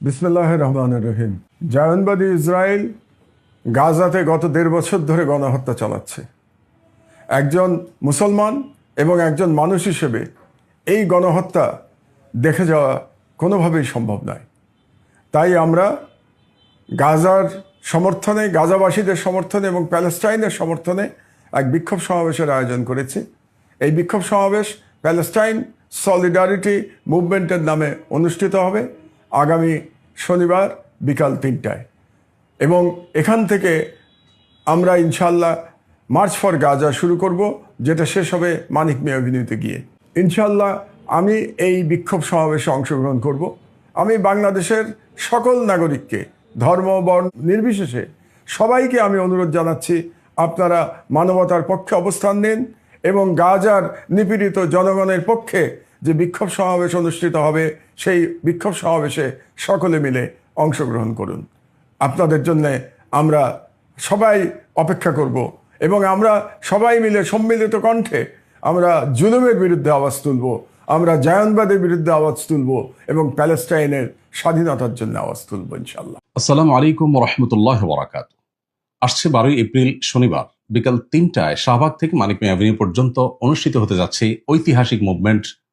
বিসমুল্লাহ রহমান রহিম। জায়নবাদী ইসরায়েল গাজাতে গত দেড় বছর ধরে গণহত্যা চালাচ্ছে। একজন মুসলমান এবং একজন মানুষ হিসেবে এই গণহত্যা দেখে যাওয়া কোনোভাবেই সম্ভব নয়। তাই আমরা গাজার সমর্থনে, গাজাবাসীদের সমর্থনে এবং প্যালেস্টাইনের সমর্থনে এক বিক্ষোভ সমাবেশের আয়োজন করেছি। এই বিক্ষোভ সমাবেশ প্যালেস্টাইন সলিডারিটি মুভমেন্টের নামে অনুষ্ঠিত হবে। আগামী শনিবার বিকাল তিনটায়। এবং এখান থেকে আমরা ইনশাল্লাহ মার্চ ফর গাজা শুরু করব, যেটা শেষ হবে মানিক মিয়া অভিনীতে গিয়ে। ইনশাল্লাহ আমি এই বিক্ষোভ সমাবেশে অংশগ্রহণ করব। আমি বাংলাদেশের সকল নাগরিককে, ধর্ম, বর্ণ নির্বিশেষে সবাইকে আমি অনুরোধ জানাচ্ছি, আপনারা মানবতার পক্ষে অবস্থান নিন এবং গাজার নিপীড়িত জনগণের পক্ষে যে বিক্ষোভ সমাবেশ অনুষ্ঠিত হবে, সেই বিক্ষোভ সমাবেশে সকলে মিলে অংশগ্রহণ করুন। আপনাদের জন্য আমরা সবাই অপেক্ষা করব এবং আমরা সবাই মিলে সম্মিলিত কণ্ঠে আমরা জুলুমের বিরুদ্ধে আওয়াজ তুলব, আমরা জায়নবাদের বিরুদ্ধে আওয়াজ তুলব এবং প্যালেস্টাইনের স্বাধীনতার জন্য আওয়াজ তুলব ইনশাল্লাহ আসসালামু আলাইকুম রহমতুল্লাহ বরাকাত আসছে বারোই এপ্রিল, শনিবার। বিকাল তিনটায় শাহবাগ থেকে মানিক মিয়া পর্যন্ত অনুষ্ঠিত হতে যাচ্ছে ঐতিহাসিক মুভমেন্ট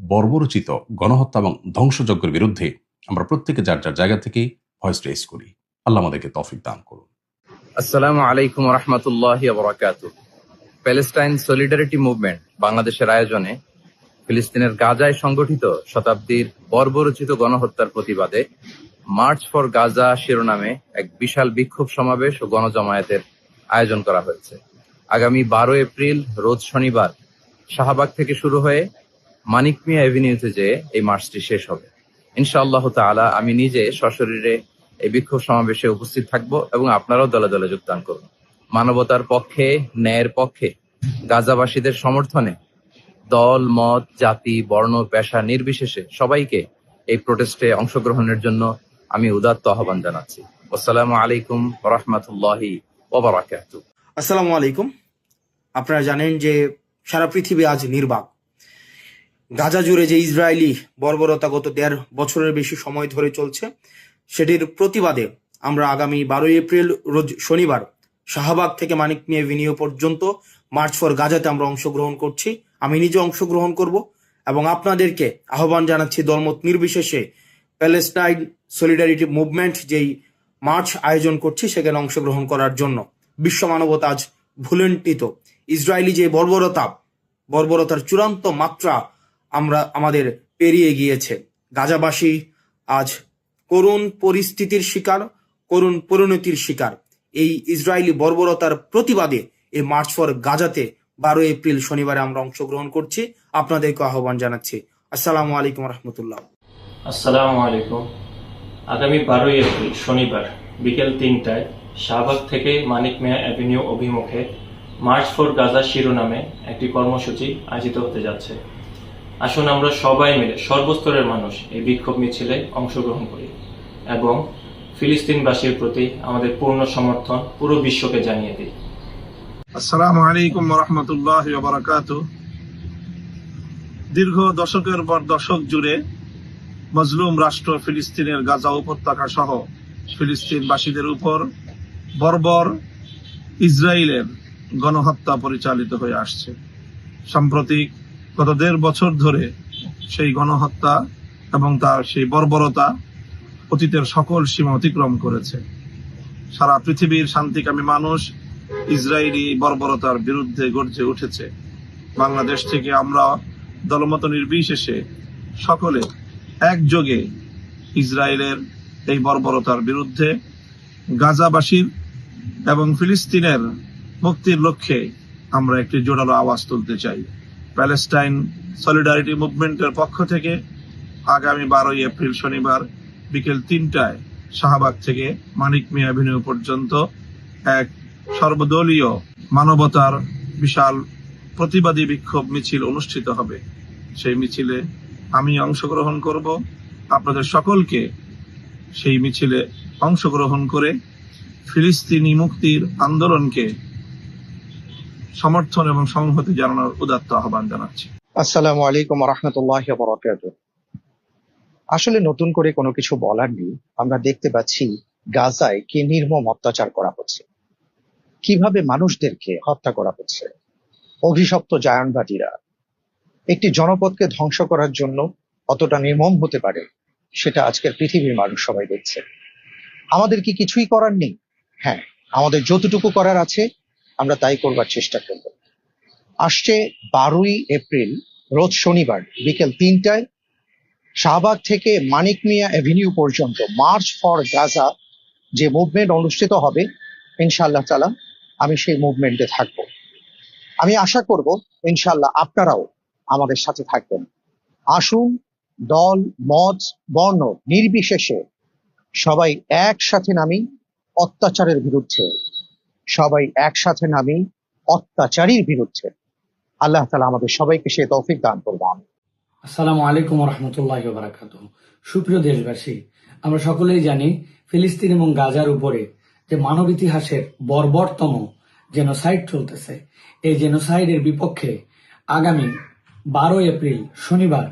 বর্বরচিত গণহত্যা এবং ধ্বংসযজ্ঞের বিরুদ্ধে আমরা প্রত্যেকে যার যার জায়গা থেকে ভয়েস রেস করি। আল্লাহ আমাদেরকে তৌফিক দান করুন। আসসালামু আলাইকুম রহমতুল্লাহ প্যালেস্টাইন সলিডারিটি মুভমেন্ট বাংলাদেশের আয়োজনে ফিলিস্তিনের গাজায় সংগঠিত শতাব্দীর বর্বরচিত গণহত্যার প্রতিবাদে মার্চ ফর গাজা শিরোনামে এক বিশাল বিক্ষোভ সমাবেশ ও গণজমায়েতের আয়োজন করা হয়েছে। আগামী বারো এপ্রিল, রোজ শনিবার শাহবাগ থেকে শুরু হয়ে মানিক মিয়া এভিনিউতে যেয়ে এই মার্চটি শেষ হবে। ইনশাআল্লাহ তাআলা আমি নিজে সশরীরে এই বিক্ষোভ সমাবেশে উপস্থিত থাকব এবং আপনারাও দলে দলে যোগদান করুন মানবতার পক্ষে, ন্যায়ের পক্ষে, গাজাবাসীদের সমর্থনে দল, মত, জাতি, বর্ণ, পেশা নির্বিশেষে সবাইকে এই প্রোটেস্টে অংশগ্রহণের জন্য আমি উদাত্ত আহ্বান জানাচ্ছি। আসসালামু আলাইকুম রহমতুল্লাহি ওবরাকাতু আসসালামু আলাইকুম। আপনারা জানেন যে সারা পৃথিবী আজ নির্বাক। গাজা জুড়ে যে ইসরায়েলি বর্বরতা গত দেড় বছরের বেশি সময় ধরে চলছে, সেটির প্রতিবাদে আমরা আগামী বারোই এপ্রিল রোজ শনিবার শাহবাগ থেকে মানিক মিয়া ভিনিও পর্যন্ত মার্চ ফর গাজাতে আমরা অংশগ্রহণ করছি। আমি নিজে অংশগ্রহণ করব এবং আপনাদেরকে আহ্বান জানাচ্ছি দলমত নির্বিশেষে প্যালেস্টাইন সলিডারিটি মুভমেন্ট যেই মার্চ আয়োজন করছি, সেখানে অংশগ্রহণ করার জন্য। বিশ্ব মানবতা আজ ভুলন্টিত ইসরায়েলি যে বর্বরতা, বর্বরতার চূড়ান্ত মাত্রা আমরা আমাদের পেরিয়ে গিয়েছে। গাজাবাসী আজ করুণ পরিস্থিতির শিকার, করুণ পরিণতির শিকার। এই ইসরায়েলি বর্বরতার প্রতিবাদে এই মার্চ ফর গাজাতে বারো এপ্রিল শনিবারে আমরা অংশগ্রহণ করছি। আপনাদেরকে আহ্বান জানাচ্ছি। আসসালামু আলাইকুম রহমতুল্লাহ। আসসালামু আলাইকুম। আগামী বারোই এপ্রিল শনিবার বিকেল তিনটায় শাহবাগ থেকে মানিক মিয়া অ্যাভিনিউ অভিমুখে মার্চ ফর গাজা শিরোনামে একটি কর্মসূচি আয়োজিত হতে যাচ্ছে। আসুন আমরা সবাই মিলে, সর্বস্তরের মানুষ এই বিক্ষোভ মিছিলে অংশগ্রহণ করি এবং ফিলিস্তিনবাসীর প্রতি আমাদের পূর্ণ সমর্থন পুরো বিশ্বকে জানিয়ে দিই। আসসালামু আলাইকুম রহমতুল্লাহ বারাকাত দীর্ঘ দশকের পর দশক জুড়ে মজলুম রাষ্ট্র ফিলিস্তিনের গাজা উপত্যকা সহ ফিলিস্তিনবাসীদের উপর বর্বর ইসরায়েলের গণহত্যা পরিচালিত হয়ে আসছে। সাম্প্রতিক গত দেড় বছর ধরে সেই গণহত্যা এবং তার সেই বর্বরতা অতীতের সকল সীমা অতিক্রম করেছে। সারা পৃথিবীর শান্তিকামী মানুষ ইসরায়েলি বর্বরতার বিরুদ্ধে গর্জে উঠেছে। বাংলাদেশ থেকে আমরা দলমত নির্বিশেষে সকলে একযোগে ইসরায়েলের এই বর্বরতার বিরুদ্ধে গাজাবাসীর এবং ফিলিস্তিনের মুক্তির লক্ষ্যে আমরা একটি জোরালো আওয়াজ তুলতে চাই। প্যালেস্টাইন সলিডারিটি মুভমেন্টের পক্ষ থেকে আগামী বারোই এপ্রিল শনিবার বিকেল তিনটায় শাহবাগ থেকে মানিক মিয়া অ্যাভিনিউ পর্যন্ত এক সর্বদলীয় মানবতার বিশাল প্রতিবাদী বিক্ষোভ মিছিল অনুষ্ঠিত হবে। সেই মিছিলে আমি অংশগ্রহণ করব। আপনাদের সকলকে সেই মিছিলে অংশগ্রহণ করে ফিলিস্তিনি মুক্তির আন্দোলনকে সমর্থন এবং সংহতি জানানোর উদাত্ত আহ্বান জানাচ্ছি। আসসালামু আলাইকুম রহমতুল্লাহ আসলে নতুন করে কোনো কিছু বলার নেই। আমরা দেখতে পাচ্ছি গাজায় কি নির্মম অত্যাচার করা হচ্ছে। কীভাবে মানুষদেরকে হত্যা করা হচ্ছে। অভিশপ্ত জায়নবাদীরা। একটি জনপদকে ধ্বংস করার জন্য অতটা নির্মম হতে পারে, সেটা আজকের পৃথিবীর মানুষ সবাই দেখছে। আমাদের কি কিছুই করার নেই? হ্যাঁ আমাদের যতটুকু করার আছে আমরা তাই করবার চেষ্টা করব। আসছে বারোই এপ্রিল, রোজ শনিবার, বিকেল তিনটায় শাহবাগ থেকে মানিক মিয়া অ্যাভিনিউ পর্যন্ত, মার্চ ফর গাজা যে মুভমেন্ট অনুষ্ঠিত হবে ইনশাল্লাহ তালা আমি সেই মুভমেন্টে থাকব। আমি আশা করব ইনশাল্লাহ আপনারাও আমাদের সাথে থাকবেন। আসুন, দল, মত, বর্ণ, নির্বিশেষে সবাই একসাথে নামি অত্যাচারের বিরুদ্ধে। সবাই একসাথে নামি অত্যাচারীর বিরুদ্ধে। আল্লাহ তালা আমাদের সবাইকে সে তৌফিক দান করবেন আসসালামু আলাইকুম রহমতুল্লাহ বারাকাত সুপ্রিয় দেশবাসী, আমরা সকলেই জানি ফিলিস্তিন এবং গাজার উপরে যে মানব ইতিহাসের বর্বরতম জেনোসাইড চলতেছে। এই জেনোসাইডের বিপক্ষে আগামী বারো এপ্রিল শনিবার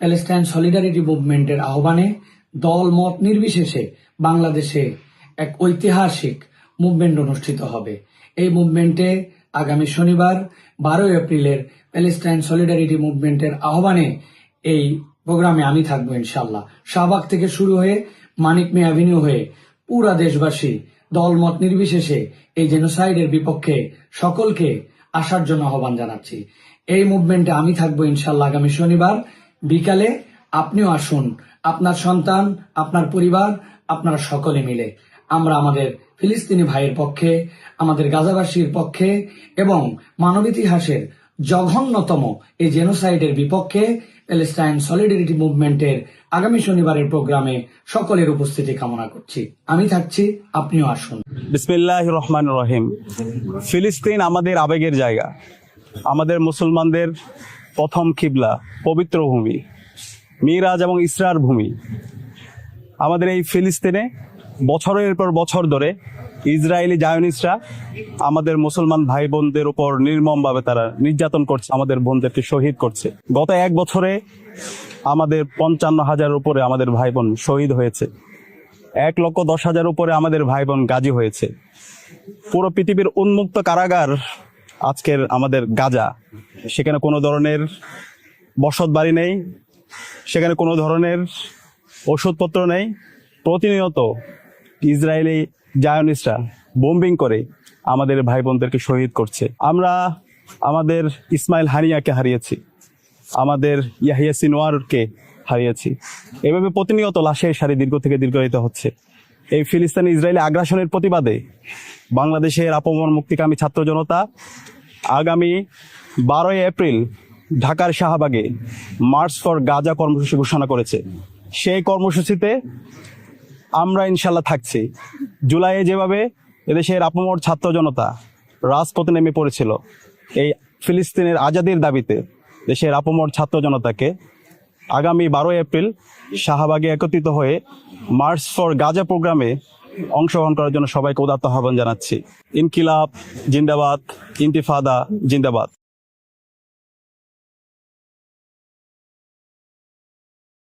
প্যালেস্টাইন সলিডারিটি মুভমেন্টের আহ্বানে দল মত নির্বিশেষে বাংলাদেশে এক ঐতিহাসিক মুভমেন্ট অনুষ্ঠিত হবে। এই মুভমেন্টে আগামী শনিবার বারো এপ্রিলের প্যালেস্টাইন সলিডারিটি মুভমেন্টের আহ্বানে এই প্রোগ্রামে আমি থাকব ইনশাল্লাহ শাহবাগ থেকে শুরু হয়ে মানিক মে অ্যাভিনিউ হয়ে পুরা দেশবাসী দলমত নির্বিশেষে এই জেনোসাইডের বিপক্ষে সকলকে আসার জন্য আহ্বান জানাচ্ছি। এই মুভমেন্টে আমি থাকব ইনশাল্লাহ আগামী শনিবার। বিকালে আপনিও আসুন। আপনার সন্তান, আপনার পরিবার, আপনারা সকলে মিলে। আমরা আমাদের ফিলিস্তিনি ভাইয়ের পক্ষে, আমাদের গাজাবাসীর পক্ষে এবং মানব ইতিহাসের জঘন্যতম এই জেনোসাইডের বিপক্ষে প্যালেস্টাইন সলিডারিটি মুভমেন্টের আগামী শনিবারের প্রোগ্রামে সকলের উপস্থিতি কামনা করছি। আমি থাকছি, আপনিও আসুন। বিসমিল্লাহ রহমান রহিম। ফিলিস্তিন আমাদের আবেগের জায়গা। আমাদের মুসলমানদের প্রথম কিবলা, পবিত্র ভূমি। মিরাজ এবং ইসরার ভূমি। আমাদের এই ফিলিস্তিনে বছরের পর বছর ধরে ইসরায়েলি জায়নিস্টরা আমাদের মুসলমান ভাই বোনদের উপর নির্মমভাবে তারা নির্যাতন করছে, আমাদের বোনদেরকে শহীদ করছে। গত এক বছরে আমাদের পঞ্চান্ন হাজার উপরে আমাদের ভাই বোন শহীদ হয়েছে। এক লক্ষ দশ হাজার উপরে আমাদের ভাই বোন গাজী হয়েছে। পুরো পৃথিবীর উন্মুক্ত কারাগার আজকের আমাদের গাজা। সেখানে কোনো ধরনের বসত বাড়ি নেই, সেখানে কোনো ধরনের ওষুধপত্র নেই। প্রতিনিয়ত ইসরায়েলি জায়নিস্টরা বোম্বিং করে আমাদের ভাই বোনদেরকে শহীদ করছে। আমরা আমাদের ইসমাইল হানিয়াকে হারিয়েছি। আমাদের ইয়াহিয়া সিনোয়ারকে হারিয়েছি। এভাবে প্রতিনিয়ত লাশের সারি দীর্ঘ থেকে দীর্ঘায়িত হচ্ছে। এই ফিলিস্তানি ইসরায়েলি আগ্রাসনের প্রতিবাদে বাংলাদেশের আপমর মুক্তিকামী ছাত্র জনতা আগামী বারোই এপ্রিল ঢাকার শাহবাগে মার্চ ফর গাজা কর্মসূচি ঘোষণা করেছে। সেই কর্মসূচিতে আমরা ইনশাল্লাহ থাকছি। জুলাইয়ে যেভাবে এদেশের আপমর ছাত্র জনতা রাজপথে নেমে পড়েছিল, এই ফিলিস্তিনের আজাদির দাবিতে দেশের আপমর ছাত্র জনতাকে আগামী বারোই এপ্রিল শাহবাগে একত্রিত হয়ে মার্চ ফর গাজা প্রোগ্রামে অংশগ্রহণ করার জন্য সবাইকে উদাত্ত আহ্বান জানাচ্ছি। ইনকিলাব জিন্দাবাদ, ইন্তিফাদা জিন্দাবাদ।